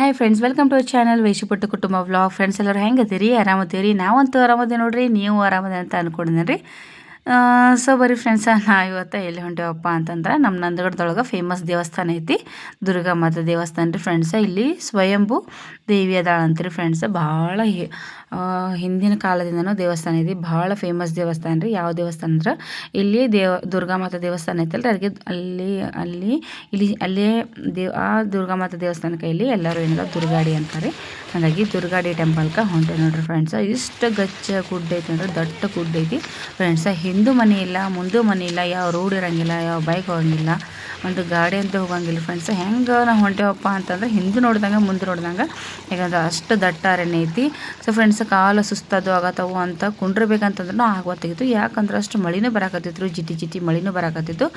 Hi friends welcome to channel ವೇಷಪಟ್ಟು ಕುಟುಂಬ vlog friends ಎಲ್ಲರೂ ಹೆಂಗದಿರಿ? ಆರಾಮದಿರಿ? ನಾವಂತೂ ಆರಾಮದೇ ನೋಡ್ರಿ, ನೀವು ಆರಾಮದ ಅಂತ ಅನ್ಕೊಂಡಿದ್ದೀನಿ ರೀ ಸೊ ಬರೀ ಫ್ರೆಂಡ್ಸ ನಾ ಇವತ್ತು ಎಲ್ಲಿ ಹೊಂಟೇವಪ್ಪ ಅಂತಂದ್ರೆ ನಮ್ಮ ನಂದಗಡದೊಳಗೆ ಫೇಮಸ್ ದೇವಸ್ಥಾನ ಐತಿ. ದುರ್ಗಾ ಮಾತಾ ದೇವಸ್ಥಾನ ರೀ ಫ್ರೆಂಡ್ಸ ಇಲ್ಲಿ ಸ್ವಯಂಭೂ ದೇವಿ ಅದಾಳ ಅಂತೀರಿ ಫ್ರೆಂಡ್ಸ್ ಭಾಳ ಹಿಂದಿನ ಕಾಲದಿಂದನೂ ದೇವಸ್ಥಾನ ಐತಿ. ಭಾಳ ಫೇಮಸ್ ದೇವಸ್ಥಾನ ರೀ. ಯಾವ ದೇವಸ್ಥಾನ ಅಂದ್ರೆ ಇಲ್ಲಿ ದೇವ, ದುರ್ಗಾ ಮಾತಾ ದೇವಸ್ಥಾನ ಐತಲ್ಲ ಅದಕ್ಕೆ ಅಲ್ಲಿ ಅಲ್ಲಿ, ಇಲ್ಲಿ, ಅಲ್ಲೇ ದೇವ್ ಆ ದುರ್ಗಾ ಮಾತಾ ದೇವಸ್ಥಾನಕ್ಕೆ ಇಲ್ಲಿ ಎಲ್ಲರೂ ಏನಿಲ್ಲ ದುರ್ಗಾಡಿ ಅಂತಾರೆ. ಹಾಗಾಗಿ ದುರ್ಗಾಡಿ ಟೆಂಪಲ್ಗೆ ಹೊಂಟೆ ನೋಡ್ರಿ ಫ್ರೆಂಡ್ಸ ಇಷ್ಟು ಗಚ್ಚ ಗುಡ್ಡ ಐತಿ ಅಂದ್ರೆ ದಟ್ಟ ಗುಡ್ಡ ಐತಿ. ಫ್ರೆಂಡ್ಸ ಹಿಂದೂ ಮನೆ ಇಲ್ಲ, ಮುಂದೂ ಮನೆ ಇಲ್ಲ, ಯಾವ ರೋಡ್ ಇರೋಂಗಿಲ್ಲ, ಯಾವ ಬೈಕ್ ಹೋಗಂಗಿಲ್ಲ, ಒಂದು ಗಾಡಿ ಅಂತ ಹೋಗಂಗಿಲ್ಲ ಫ್ರೆಂಡ್ಸ್ ಹೆಂಗೆ ನಾವು ಹೊಂಟೇವಪ್ಪ ಅಂತಂದ್ರೆ ಹಿಂದೆ ನೋಡ್ದಂಗೆ, ಮುಂದೆ ನೋಡ್ದಂಗೆ, ಯಾಕಂದ್ರೆ ಅಷ್ಟು ದಟ್ಟ ಅರಣ್ಯ ಐತಿ. ಸೊ ಫ್ರೆಂಡ್ಸ್ ಕಾಲು ಸುಸ್ತದು ಆಗತ್ತವು ಅಂತ ಕುಂಡ್ರಬೇಕಂತಂದ್ರೂ ಆಗೋತ್ತಿತ್ತು ಯಾಕಂದ್ರೆ ಅಷ್ಟು ಮಳಿನೂ ಬರಾಕತ್ತಿತ್ತು, ಜಿಟಿ ಜಿಟಿ ಮಳಿನೂ ಬರಾಕತ್ತಿತ್ತು.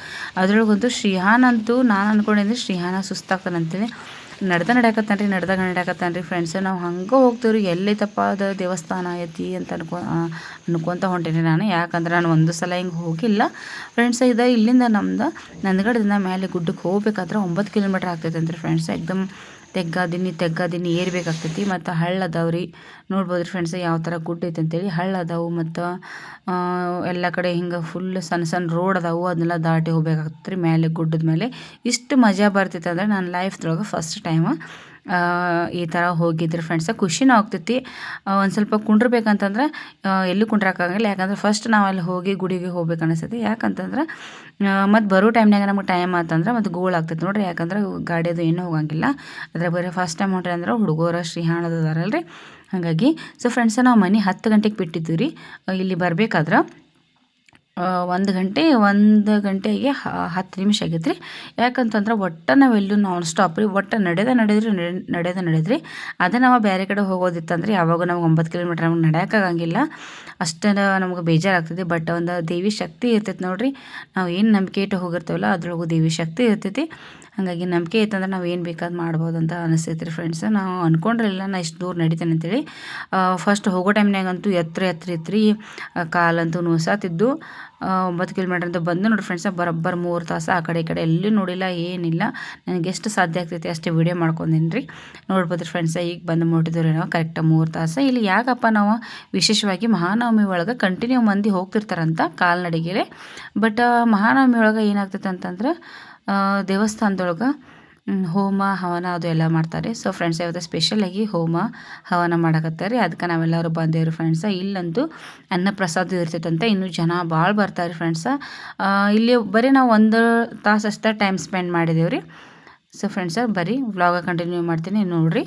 ಅದ್ರೊಳಗಂತೂ ಶ್ರೀಹಾನ್ ಅಂತೂ ನಾನು ಅಂದ್ಕೊಂಡಿದ್ದೆ ಶ್ರೀಹಾನ ಸುಸ್ತಾಗ್ತಾನಂತೀನಿ. ನಡ್ದ ನಡ್ಯಾಕತ್ತಾನ ರೀ ನಡ್ದಾಗ ರೀ ಫ್ರೆಂಡ್ಸ್ ನಾವು ಹಂಗೆ ಹೋಗ್ತೀವಿ ಎಲ್ಲೈತಪ್ಪ ಅದು ದೇವಸ್ಥಾನ ಐತಿ ಅಂತ ಅನ್ಕೊ ಅನ್ಕೊತ ಹೊಂಟೀನಿ ನಾನು. ಯಾಕಂದ್ರೆ ನಾನು ಒಂದು ಸಲ ಹಿಂಗೆ ಹೋಗಿಲ್ಲ. ಫ್ರೆಂಡ್ಸ್ ಇದು ಇಲ್ಲಿಂದ ನಮ್ದು ನಂದಗಡದಿಂದ ಮೇಲೆ ಗುಡ್ಡಕ್ಕೆ ಹೋಗ್ಬೇಕಾದ್ರೆ ಒಂಬತ್ತು ಕಿಲೋಮೀಟ್ರ್ ಆಗ್ತೈತೆ ಅಂತ ಫ್ರೆಂಡ್ಸ್ ಎಕ್ದಮ್ ತೆಗ್ಗಾದಿನಿ ತೆಗ್ಗಾದಿನಿ ಏರ್ಬೇಕಾಗ್ತೈತಿ. ಮತ್ತು ಹಳ್ಳ ಅದಾವೆ ರೀ. ನೋಡ್ಬೋದು ಫ್ರೆಂಡ್ಸ್ ಯಾವ ಥರ ಗುಡ್ಡ ಐತೆ ಅಂತೇಳಿ ಹಳ್ಳ ಅದಾವು. ಮತ್ತು ಎಲ್ಲ ಕಡೆ ಹಿಂಗೆ ಫುಲ್ ಸಣ್ಣ ಸಣ್ಣ ರೋಡ್ ಅದಾವು. ಅದನ್ನೆಲ್ಲ ದಾಟಿ ಹೋಗ್ಬೇಕಾಗ್ತದೆ ರೀ ಮೇಲೆ ಗುಡ್ಡದ ಮೇಲೆ ಇಷ್ಟು ಮಜಾ ಬರ್ತೈತೆ ಅಂದರೆ ನಾನು ಲೈಫ್ದೊಳಗೆ ಫಸ್ಟ್ ಟೈಮ್ ಈ ಥರ ಹೋಗಿದ್ರೆ ಫ್ರೆಂಡ್ಸ ಖುಷಿನೂ ಆಗ್ತೈತಿ. ಒಂದು ಸ್ವಲ್ಪ ಕುಂಡ್ರಬೇಕಂತಂದ್ರೆ ಎಲ್ಲೂ ಕುಂಡ್ರಕ್ಕಾಗಲ್ಲ ಯಾಕಂದ್ರೆ ಫಸ್ಟ್ ನಾವು ಅಲ್ಲಿ ಹೋಗಿ ಗುಡಿಗೆ ಹೋಗ್ಬೇಕು ಅನಿಸ್ತೈತಿ. ಯಾಕಂತಂದ್ರೆ ಮತ್ತು ಬರೋ ಟೈಮ್ನಾಗ ನಮ್ಗೆ ಟೈಮ್ ಆತಂದ್ರೆ ಮತ್ತು ಗೋಳ್ ಆಗ್ತೈತಿ ನೋಡ್ರಿ. ಯಾಕಂದ್ರೆ ಗಾಡಿಯದು ಏನೂ ಹೋಗಂಗಿಲ್ಲ. ಅದ್ರ ಬರೀ ಫಸ್ಟ್ ಟೈಮ್ ಹೊಂಟ್ರಿ ಅಂದ್ರೆ ಹುಡುಗರ ಶ್ರೀಹಾಣದಾರಲ್ರಿ ಹಾಗಾಗಿ ಸೊ ಫ್ರೆಂಡ್ಸ ನಾವು ಮನೆ ಹತ್ತು ಗಂಟೆಗೆ ಬಿಟ್ಟಿದ್ದೀವಿ ರೀ ಇಲ್ಲಿ ಬರ್ಬೇಕಾದ್ರೆ ಒಂದು ಗಂಟೆ, ಒಂದು ಗಂಟೆಗೆ ಹತ್ತು ನಿಮಿಷ ಆಗೈತೆ ರೀ ಯಾಕಂತಂದ್ರೆ ಒಟ್ಟು ನಾವೆಲ್ಲೂ ನಾನ್ ಸ್ಟಾಪ್ ರೀ, ಒಟ್ಟು ನಡೆದ ನಡೆದ್ರಿ ನಡೆದ ನಡೆದ್ರಿ. ಅದೇ ನಾವು ಬೇರೆ ಕಡೆ ಹೋಗೋದಿತ್ತಂದ್ರೆ ಯಾವಾಗ ನಮ್ಗೆ ಒಂಬತ್ತು ಕಿಲೋಮೀಟ್ರ್ ನಮ್ಗೆ ನಡೆಯೋಕ್ಕಾಗಂಗಿಲ್ಲ ಅಷ್ಟೇ ನಮ್ಗೆ ಬೇಜಾರಾಗ್ತದೆ, ಬಟ್ ಒಂದು ದೇವಿ ಶಕ್ತಿ ಇರ್ತೈತೆ ನೋಡಿರಿ. ನಾವು ಏನು ನಂಬಿಕೆ ಇಟ್ಟು ಹೋಗಿರ್ತೇವಲ್ಲ, ಅದ್ರೊಳಗೂ ದೇವಿ ಶಕ್ತಿ ಇರ್ತೈತಿ. ಹಾಗಾಗಿ ನಂಬಿಕೆ ಇತ್ತಂದ್ರೆ ನಾವು ಏನು ಬೇಕಾದ್ರೂ ಮಾಡ್ಬೋದು ಅಂತ ಅನಿಸ್ತೈತೆ ರೀ ಫ್ರೆಂಡ್ಸ್ ನಾವು ಅಂದ್ಕೊಂಡಿರಲಿಲ್ಲ ನಾ ಇಷ್ಟು ದೂರ ನಡಿತೇನೆ ಅಂತೇಳಿ. ಫಸ್ಟ್ ಹೋಗೋ ಟೈಮ್ನಾಗಂತೂ ಎತ್ತರ ಎತ್ತರ ಇತ್ತು ರೀ ಕಾಲಂತೂ ನೋಸಾತಿದ್ದು ಒಂಬತ್ತು ಕಿಲೋಮೀಟರ್ ಅಂತ ಬಂದು ನೋಡಿ ಫ್ರೆಂಡ್ಸ್ ಬರೋಬ್ಬರ ಮೂರು ತಾಸು ಆ ಕಡೆ ಈ ಕಡೆ ಎಲ್ಲೂ ನೋಡಿಲ್ಲ, ಏನಿಲ್ಲ. ನನಗೆ ಎಷ್ಟು ಸಾಧ್ಯ ಆಗ್ತೈತಿ ಅಷ್ಟೇ ವೀಡಿಯೋ ಮಾಡ್ಕೊಂಡೀನಿ ರೀ ನೋಡ್ಬೋದು ಫ್ರೆಂಡ್ಸ ಈಗ ಬಂದು ಮುಟ್ಟಿದ್ರಿ ನಾವು ಕರೆಕ್ಟಾಗಿ ಮೂರು ತಾಸು. ಇಲ್ಲಿ ಯಾಕಪ್ಪ ನಾವು ವಿಶೇಷವಾಗಿ ಮಹಾನವಮಿ ಒಳಗೆ ಕಂಟಿನ್ಯೂ ಮಂದಿ ಹೋಗ್ತಿರ್ತಾರಂತ ಕಾಲ್ನಡಿಗೆಲೆ. ಬಟ್ ಮಹಾನವಮಿ ಒಳಗೆ ಏನಾಗ್ತೈತೆ ಅಂತಂದ್ರೆ ದೇವಸ್ಥಾನದೊಳಗೆ ಹೋಮ ಹವನ ಅದು ಎಲ್ಲ ಮಾಡ್ತಾರೆ. ಸೊ ಫ್ರೆಂಡ್ಸ್ ಇವತ್ತು ಸ್ಪೆಷಲಾಗಿ ಹೋಮ, ಹವನ ಮಾಡಕತ್ತಾರೆ. ಅದಕ್ಕೆ ನಾವೆಲ್ಲರೂ ಬಂದೇವ್ರಿ ಫ್ರೆಂಡ್ಸ ಇಲ್ಲಂತೂ ಅನ್ನ ಪ್ರಸಾದ ಇರ್ತೈತಂತೆ. ಇನ್ನೂ ಜನ ಭಾಳ ಬರ್ತಾರೆ ಫ್ರೆಂಡ್ಸ ಇಲ್ಲಿ ಬರೀ ನಾವು ಒಂದು ತಾಸು ಅಷ್ಟೇ ಟೈಮ್ ಸ್ಪೆಂಡ್ ಮಾಡಿದೇವ್ರಿ. ಸೊ ಫ್ರೆಂಡ್ಸ ಬರೀ ವ್ಲಾಗ ಕಂಟಿನ್ಯೂ ಮಾಡ್ತೀನಿ. ನೋಡಿರಿ.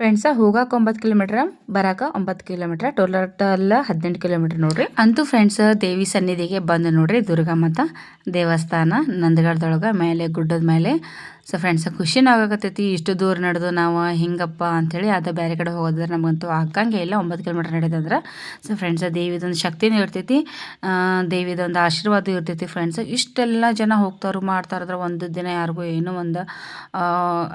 ಫ್ರೆಂಡ್ಸ ಹೋಗಕ್ಕೆ ಒಂಬತ್ತು ಕಿಲೋಮೀಟ್ರ್ ಬರಾಕ ಒಂಬತ್ತು ಕಿಲೋಮೀಟ್ರ್ ಟೋಟಲ್ ಹದಿನೆಂಟು ಕಿಲೋಮೀಟ್ರ್ ನೋಡ್ರಿ. ಅಂತೂ ಫ್ರೆಂಡ್ಸ್ ದೇವಿ ಸನ್ನಿಧಿಗೆ ಬಂದು ನೋಡ್ರಿ. ದುರ್ಗಾಮತ ದೇವಸ್ಥಾನ, ನಂದಗಡದೊಳಗೆ, ಮೇಲೆ ಗುಡ್ಡದ ಮೇಲೆ. ಸೊ ಫ್ರೆಂಡ್ಸ್ ಖುಷಿನೂ ಆಗಾಕತ್ತೈತಿ ಇಷ್ಟು ದೂರ ನಡೆದು ನಾವು ಹಿಂಗಪ್ಪ ಅಂಥೇಳಿ ಅದು ಬೇರೆ ಕಡೆ ಹೋಗೋದ್ರೆ ನಮಗಂತೂ ಆಗಂಗೆ ಇಲ್ಲ, ಒಂಬತ್ತು ಕಿಲೋಮೀಟ್ರ್ ನಡೆದಂದ್ರೆ. ಸೊ ಫ್ರೆಂಡ್ಸ್ ದೇವಿದೊಂದು ಶಕ್ತಿನೂ ಇರ್ತೈತಿ ದೇವಿದೊಂದು ಆಶೀರ್ವಾದ ಇರ್ತೈತಿ ಫ್ರೆಂಡ್ಸ್ ಇಷ್ಟೆಲ್ಲ ಜನ ಹೋಗ್ತಾರು ಮಾಡ್ತಾರದ್ರೆ ಒಂದು ದಿನ ಯಾರಿಗೂ ಏನೋ ಒಂದು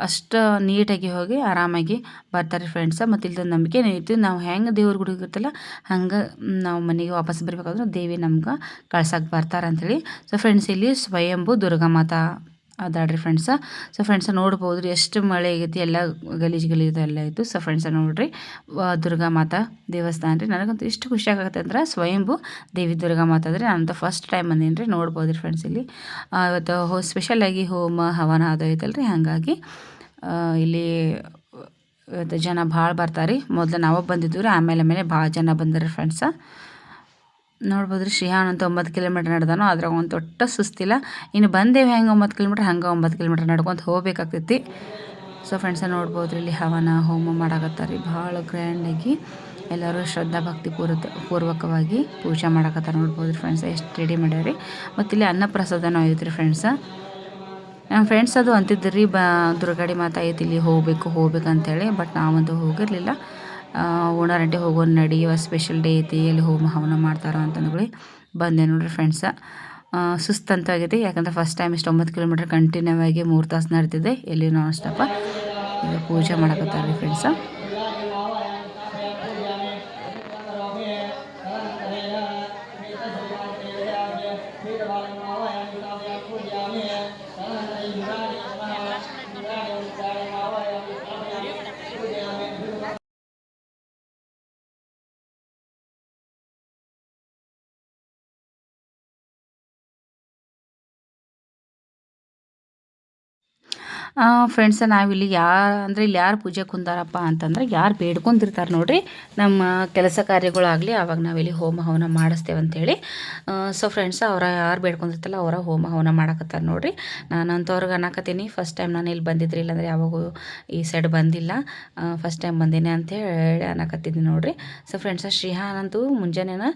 ಅಷ್ಟು ನೀಟಾಗಿ ಹೋಗಿ ಆರಾಮಾಗಿ ಬರ್ತಾರೆ ಫ್ರೆಂಡ್ಸ ಮತ್ತು ಇಲ್ಲದೊಂದು ನಂಬಿಕೆ ಐತಿ ನಾವು ಹೆಂಗೆ ದೇವ್ರ ಗುಡಿಗೆ ಇರ್ತಲ್ಲ, ಹಂಗೆ ನಾವು ಮನೆಗೆ ವಾಪಸ್ ಬರಬೇಕಾದ್ರೆ ದೇವಿ ನಮ್ಗೆ ಕಳ್ಸಕ್ಕೆ ಬರ್ತಾರೆ ಅಂಥೇಳಿ ಸೊ ಫ್ರೆಂಡ್ಸ್ ಇಲ್ಲಿ ಸ್ವಯಂಭೂ ದುರ್ಗಾಮಾತಾ ಅದಾಡ್ರಿ ಫ್ರೆಂಡ್ಸ ಸೊ ಫ್ರೆಂಡ್ಸ ನೋಡ್ಬೋದು ರೀ ಎಷ್ಟು ಮಳೆ ಆಗೈತಿ, ಎಲ್ಲ ಗಲೀಜು ಗಲೀಜು ಎಲ್ಲ ಇತ್ತು. ಸೊ ಫ್ರೆಂಡ್ಸ ನೋಡ್ರಿ ದುರ್ಗಾ ಮಾತಾ ದೇವಸ್ಥಾನ ರೀ. ನನಗಂತೂ ಎಷ್ಟು ಖುಷಿ ಆಗತ್ತೆ ಅಂದ್ರೆ, ಸ್ವಯಂಭೂ ದೇವಿ ದುರ್ಗಾ ಮಾತಾ ಅಂದರೆ ನಾನಂತೂ ಫಸ್ಟ್ ಟೈಮ್ ಬಂದೀನಿ ರೀ ನೋಡ್ಬೋದು ರೀ ಫ್ರೆಂಡ್ಸ್ ಇಲ್ಲಿ ಇವತ್ತು ಹೋ ಸ್ಪೆಷಲಾಗಿ ಹೋಮ, ಹವನ ಅದು ಐತಲ್ಲ ರೀ ಹಾಗಾಗಿ ಇಲ್ಲಿ ಇವತ್ತು ಜನ ಭಾಳ ಬರ್ತಾರೆ. ಮೊದಲು ನಾವು ಬಂದಿದ್ದೀವಿ ರೀ, ಆಮೇಲೆ ಆಮೇಲೆ ಭಾಳ ಜನ ಬಂದರು ಫ್ರೆಂಡ್ಸ ನೋಡ್ಬೋದು ರೀ ಶ್ರೀಹಾನ್ ಅಂತ ಒಂಬತ್ತು ಕಿಲೋಮೀಟ್ರ್ ನಡೆದಾನೋ, ಅದ್ರಾಗ ಒಂದು ದೊಡ್ಡ ಸುಸ್ತಿಲ್ಲ. ಇನ್ನು ಬಂದೇವು ಹೆಂಗೆ ಒಂಬತ್ತು ಕಿಲೋಮೀಟ್ರ್ ಹಂಗೆ ಒಂಬತ್ತು ಕಿಲೋಮೀಟ್ರ್ ನಡ್ಕೊತ ಹೋಗ್ಬೇಕಾಗ್ತೈತಿ. ಸೊ ಫ್ರೆಂಡ್ಸ ನೋಡ್ಬೋದು ಇಲ್ಲಿ ಹವನ, ಹೋಮ ಮಾಡಾಕತ್ತಾರೆ. ಭಾಳ ಗ್ರ್ಯಾಂಡಾಗಿ ಎಲ್ಲರೂ ಶ್ರದ್ಧಾ ಭಕ್ತಿ ಪೂರ್ವ ಪೂರ್ವಕವಾಗಿ ಪೂಜೆ ಮಾಡಕತ್ತಾರೆ. ನೋಡ್ಬೋದು ರೀ ಫ್ರೆಂಡ್ಸ ಎಷ್ಟು ರೆಡಿ ಮಾಡ್ಯಾರಿ ಮತ್ತು ಇಲ್ಲಿ ಅನ್ನಪ್ರಸಾದನೂ ಐತೆ ರೀ ಫ್ರೆಂಡ್ಸ ನಮ್ಮ ಫ್ರೆಂಡ್ಸ್ ಅದು ಅಂತಿದ್ದು ರೀ ಬ, ದುರ್ಗಾಡಿ ಮಾತಾ ಇಲ್ಲಿ ಹೋಗಬೇಕು, ಹೋಗ್ಬೇಕಂತೇಳಿ. ಬಟ್ ನಾವಂತೂ ಹೋಗಿರಲಿಲ್ಲ. ಓಣಾರಂಟಿ ಹೋಗೋ ನಡೆಯುವ ಸ್ಪೆಷಲ್ ಡೇ ಐತಿ, ಎಲ್ಲಿ ಹೋಮ ಹವನ ಮಾಡ್ತಾರ ಅಂತಂದ್ಕೊಳ್ಳಿ ಬಂದೆ ನೋಡ್ರಿ ಫ್ರೆಂಡ್ಸ ಸುಸ್ತು ಅಂತ ಆಗೈತಿ ಯಾಕಂದ್ರೆ ಫಸ್ಟ್ ಟೈಮ್ ಇಷ್ಟು ಒಂಬತ್ತು ಕಿಲೋಮೀಟ್ರ್ ಕಂಟಿನ್ಯೂ ಆಗಿ ಮೂರು ತಾಸು ನಡ್ತಿದ್ದೆ ಎಲ್ಲಿ ನಾನ್ ಸ್ಟಾಪ ಈಗ ಪೂಜೆ ಮಾಡಕತ್ತಾರೆ ಫ್ರೆಂಡ್ಸ ಫ್ರೆಂಡ್ಸ ನಾವಿಲ್ಲಿ ಯಾರು ಅಂದರೆ ಇಲ್ಲಿ ಯಾರು ಪೂಜೆ ಕುಂದಾರಪ್ಪ ಅಂತಂದ್ರೆ ಯಾರು ಬೇಡ್ಕೊಂಡಿರ್ತಾರೆ ನೋಡ್ರಿ. ನಮ್ಮ ಕೆಲಸ ಕಾರ್ಯಗಳಾಗಲಿ ಆವಾಗ ನಾವಿಲ್ಲಿ ಹೋಮ ಹವನ ಮಾಡಿಸ್ತೇವೆ ಅಂತೇಳಿ. ಸೊ ಫ್ರೆಂಡ್ಸ್ ಅವರ ಯಾರು ಬೇಡ್ಕೊಂಡಿರ್ತಲ್ಲ ಅವರ ಹೋಮ ಹವನ ಮಾಡಕತ್ತಾರೆ ನೋಡ್ರಿ. ನಾನು ಅಂಥವ್ರಿಗೆ ಅನ್ನಕತ್ತೀನಿ ಫಸ್ಟ್ ಟೈಮ್ ನಾನು ಇಲ್ಲಿ ಬಂದಿದ್ರಿ, ಇಲ್ಲಾಂದರೆ ಯಾವಾಗೂ ಈ ಸೈಡ್ ಬಂದಿಲ್ಲ. ಫಸ್ಟ್ ಟೈಮ್ ಬಂದೀನಿ ಅಂತ ಹೇಳಿ ಅನ್ನಕತ್ತಿದ್ದೀನಿ ನೋಡ್ರಿ. ಸೊ ಫ್ರೆಂಡ್ಸ ಶ್ರೀಹಾನಂತೂ ಮುಂಜಾನೆನ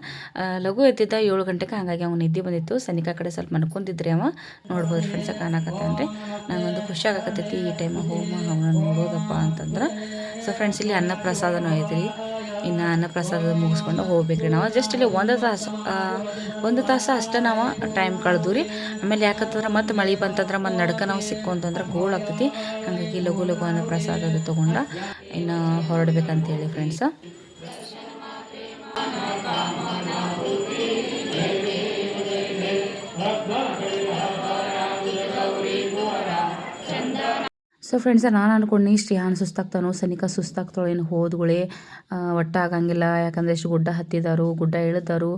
ಲಘು ಎತ್ತಿದ್ದ ಏಳು ಗಂಟೆಗೆ ಹಾಗಾಗಿ ಅವ್ನು ನಿದ್ದೆ ಬಂದಿತ್ತು. ಸನಿಕಾ ಕಡೆ ಸ್ವಲ್ಪ ಮನ್ಕೊಂಡಿದ್ರಿ ಅವ. ನೋಡ್ಬೋದು ಫ್ರೆಂಡ್ಸ ಕಾಣಕತ್ತಾನ್ರಿ. ನಂಗೊಂದು ಖುಷಿ ಆಗಕತ್ತೈತಿ ಈ ಟೈಮ್ ಹೋಮ ಹವನ ನೋಡೋದಪ್ಪ ಅಂತಂದ್ರೆ. ಸೊ ಫ್ರೆಂಡ್ಸ್ ಇಲ್ಲಿ ಅನ್ನ ಪ್ರಸಾದನೂ ಐತ್ರಿ. ಇನ್ನು ಅನ್ನ ಪ್ರಸಾದ ಮುಗಿಸ್ಕೊಂಡು ಹೋಗ್ಬೇಕ್ರಿ ನಾವು. ಜಸ್ಟ್ ಇಲ್ಲಿ ಒಂದು ತಾಸು ಒಂದು ತಾಸು ಅಷ್ಟೇ ನಾವು ಟೈಮ್ ಕಳೆದು ರೀ. ಆಮೇಲೆ ಯಾಕಂತಂದ್ರೆ ಮತ್ತೆ ಮಳೆ ಬಂತಂದ್ರೆ ಮತ್ತೆ ನಡ್ಕ ನಾವು ಸಿಕ್ಕು ಅಂತಂದ್ರೆ ಗೋಳ್ ಆಗ್ತೈತಿ. ಹಾಗಾಗಿ ಲಘು ಲಘು ಅನ್ನ ಪ್ರಸಾದ ಅದು ತೊಗೊಂಡು ಇನ್ನು ಹೊರಡ್ಬೇಕಂತೇಳಿ ಫ್ರೆಂಡ್ಸ ಸೊ ಫ್ರೆಂಡ್ಸ್ ನಾನು ಅನ್ಕೊಂಡು ಶ್ರೀಹಾನ್ ಸುಸ್ತಾಗ್ತಾನೋ, ಸನಿಕಾ ಸುಸ್ತಾಗ್ತಾಳೆ, ಏನು ಹೋದ್ಗಳೇ ಒಟ್ಟಾಗಂಗಿಲ್ಲ. ಯಾಕಂದ್ರೆ ಎಷ್ಟು ಗುಡ್ಡ ಹತ್ತಿದಾರು, ಗುಡ್ಡ ಇಳಿದಾರು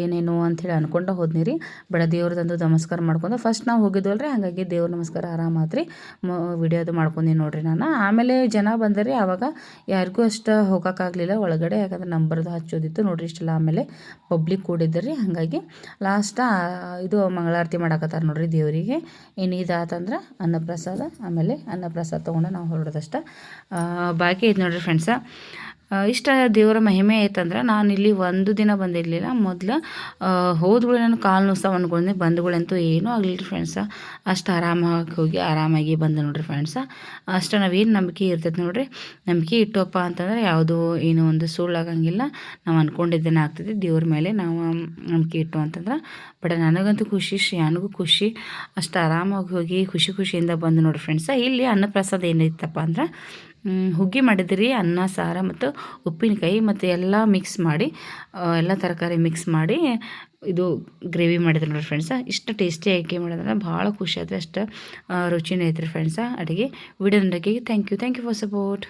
ಏನೇನು ಅಂಥೇಳಿ ಅನ್ಕೊಂಡ ಹೋದ್ನಿ ರೀ ಬಡ ದೇವ್ರದಂದು ನಮಸ್ಕಾರ ಮಾಡ್ಕೊಂಡು ಫಸ್ಟ್ ನಾವು ಹೋಗಿದ್ವಲ್ರಿ, ಹಾಗಾಗಿ ದೇವ್ರ ನಮಸ್ಕಾರ ಆರಾಮಾತ್ರಿ. ವಿಡಿಯೋದು ಮಾಡ್ಕೊಂಡಿ ನೋಡ್ರಿ ನಾನು. ಆಮೇಲೆ ಜನ ಬಂದರಿ ಆವಾಗ ಯಾರಿಗೂ ಅಷ್ಟು ಹೋಗೋಕ್ಕಾಗಲಿಲ್ಲ ಒಳಗಡೆ ಯಾಕಂದ್ರೆ ನಂಬರ್ದು ಹಚ್ಚೋದಿತ್ತು ನೋಡ್ರಿ ಇಷ್ಟೆಲ್ಲ ಆಮೇಲೆ ಪಬ್ಲಿಕ್ ಕೂಡಿದ್ರಿ. ಹಾಗಾಗಿ ಲಾಸ್ಟ ಇದು ಮಂಗಳಾರತಿ ಮಾಡಕತ್ತಾರ ನೋಡ್ರಿ ದೇವರಿಗೆ. ಏನು ಇದಾತಂದ್ರೆ ಅನ್ನಪ್ರಸಾದ, ಆಮೇಲೆ ಅನ್ನ ಪ್ರಸಾದ ತೊಗೊಂಡು ನಾವು ಹೊರಡೋದಷ್ಟ. ಬಾಕಿ ಇದು ನೋಡಿರಿ ಫ್ರೆಂಡ್ಸ ಇಷ್ಟ ದೇವರ ಮಹಿಮೆ ಐತಂದ್ರೆ ನಾನು ಇಲ್ಲಿ ಒಂದು ದಿನ ಬಂದಿರಲಿಲ್ಲ. ಮೊದಲು ಹೋದ್ಗಳು ನಾನು ಕಾಲು ನುಸ್ತಾವ ಅನ್ಕೊಂಡೆ ಬಂದುಗಳಂತೂ ಏನೂ ಆಗಲಿಲ್ಲ ಫ್ರೆಂಡ್ಸ ಅಷ್ಟು ಆರಾಮಾಗಿ ಹೋಗಿ ಆರಾಮಾಗಿ ಬಂದೆ ನೋಡ್ರಿ ಫ್ರೆಂಡ್ಸ ಅಷ್ಟು ನಾವೇನು ನಂಬಿಕೆ ಇರ್ತೈತೆ ನೋಡ್ರಿ. ನಂಬಿಕೆ ಇಟ್ಟೋಪ್ಪ ಅಂತಂದ್ರೆ ಯಾವುದು ಏನೋ ಒಂದು ಸುಳ್ಳಾಗಂಗಿಲ್ಲ. ನಾವು ಅಂದ್ಕೊಂಡಿದ್ದೇನೆ ಆಗ್ತೈತಿ. ದೇವ್ರ ಮೇಲೆ ನಾವು ನಂಬಿಕೆ ಇಟ್ಟು ಅಂತಂದ್ರೆ. ಬಟ್ ನನಗಂತೂ ಖುಷಿ ನನಗೂ ಖುಷಿ. ಅಷ್ಟು ಆರಾಮಾಗಿ ಹೋಗಿ ಖುಷಿ ಖುಷಿಯಿಂದ ಬಂದು ನೋಡ್ರಿ ಫ್ರೆಂಡ್ಸ ಇಲ್ಲಿ ಅನ್ನಪ್ರಸಾದ ಏನಿತ್ತಪ್ಪ ಅಂದ್ರೆ ಹುಗ್ಗಿ ಮಾಡಿದಿರಿ, ಅನ್ನ, ಸಾರ ಮತ್ತು ಉಪ್ಪಿನಕಾಯಿ ಮತ್ತು ಎಲ್ಲ ಮಿಕ್ಸ್ ಮಾಡಿ ಎಲ್ಲ ತರಕಾರಿ ಮಿಕ್ಸ್ ಮಾಡಿ ಇದು ಗ್ರೇವಿ ಮಾಡಿದ್ರು ನೋಡಿರಿ ಫ್ರೆಂಡ್ಸ ಇಷ್ಟು ಟೇಸ್ಟಿ ಆಗಿ ಮಾಡಿದ್ರೆ ಭಾಳ ಖುಷಿ ಆದ್ರೆ ಅಷ್ಟು ರುಚಿನೇ ಐತ್ರಿ ಫ್ರೆಂಡ್ಸ ಅಡುಗೆ ವಿಡಿಯೋ ನೋಡೋಕೆ thank you thank you for support